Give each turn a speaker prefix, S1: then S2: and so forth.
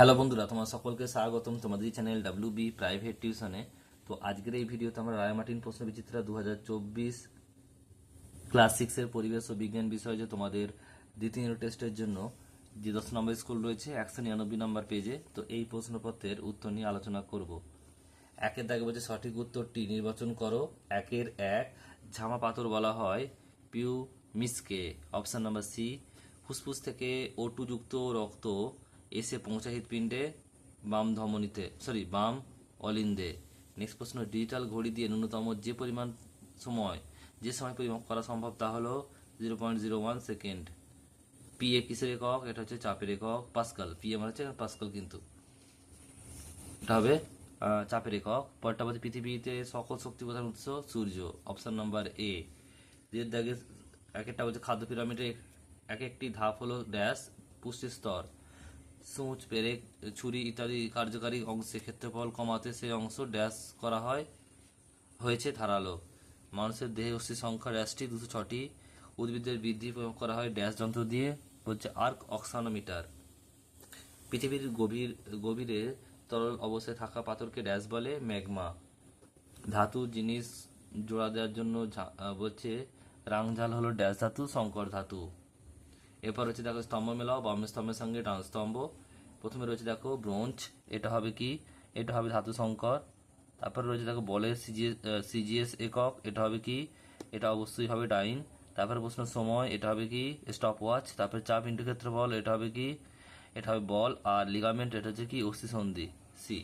S1: Hello বন্ধুরা, তোমার সকলকে স্বাগতম তোমাদের চ্যানেল ডাব্লিউ বি প্রাইভেট টিউশনে তো আজকের এই ভিডিওতে আমরা রায়মার্টিন প্রশ্ন বিচিত্রা দু হাজার চব্বিশ ক্লাস সিক্সের পরিবেশ ও বিজ্ঞান বিষয়ে যে তোমাদের দ্বিতীয় টেস্টের জন্য যে দশ নম্বর স্কুল রয়েছে, একশো নিরানব্বই নম্বর পেজে তো এই প্রশ্নপত্রের উত্তর নিয়ে আলোচনা করব। একের দাগে বলছে সঠিক উত্তরটি, নির্বাচন করো। একের এক, ঝামা পাথর বলা হয় পিউ মিসকে অপশন নাম্বার সি ফুসফুস থেকে ওটু যুক্ত রক্ত এসে পৌঁছায় হৃৎপিণ্ডে বাম ধমনীতে সরি বাম অলিন্দে। নেক্সট প্রশ্ন ডিজিটাল ঘড়ি দিয়ে ন্যূনতম যে পরিমাণ সময়, যে সময় পরিমাপ করা সম্ভব তা হলো zero point zero one second PA কিসের একক? এটা হচ্ছে চাপের একক। পাস্কাল পিএ মানে হচ্ছে পাস্কাল কিন্তু। এটা হবে চাপের একক। পরটা বলছে, পৃথিবীতে সকল শক্তি প্রধান উৎস সূর্য। অপশন নাম্বার এ যে দাগে এক একটা বলছে, খাদ্য পিরামিডের এক একটি ধাপ হলো ড্যাশ পুষ্টি স্তর। সূচ, পেরেক, ছুরি ইত্যাদি কার্যকারী অংশে ক্ষেত্রফল কমাতে সেই অংশ ড্যাশ করা হয়, হয়েছে ধারালো। মানুষের দেহে অস্থি সংখ্যা ড্যাশটি দুশো ছটি। উদ্ভিদের বৃদ্ধি প্রয়োগ করা হয় ড্যাশ যন্ত্র দিয়ে, হচ্ছে আর্ক অক্সানোমিটার। পৃথিবীর গভীর, গভীরে তরল অবস্থায় থাকা পাথরকে ড্যাশ বলে ম্যাগমা। ধাতু, জিনিস, জোড়া দেওয়ার জন্য বলছে রাংঝাল হলো ড্যাশ ধাতু সংকর ধাতু। এরপর হচ্ছে দেখো স্তম্ভ মেলাও বাম স্তম্ভের সঙ্গে ডান স্তম্ভ। প্রথমে রয়েছে দেখো ব্রোঞ্জ, এটা হবে কি? এটা হবে ধাতু সংকর। তারপর রয়েছে দেখো বলের সিজিএস সিজিএস একক, এটা হবে কি? এটা অবশ্যই হবে ডাইন। তারপর প্রশ্ন সময়, এটা হবে কি? স্টপ ওয়াচ তারপর চাপ ইন্টু ক্ষেত্রফল এটা হবে কি? এটা হবে বল। আর লিগামেন্ট এটা হচ্ছে কি? অস্থিসন্ধি সি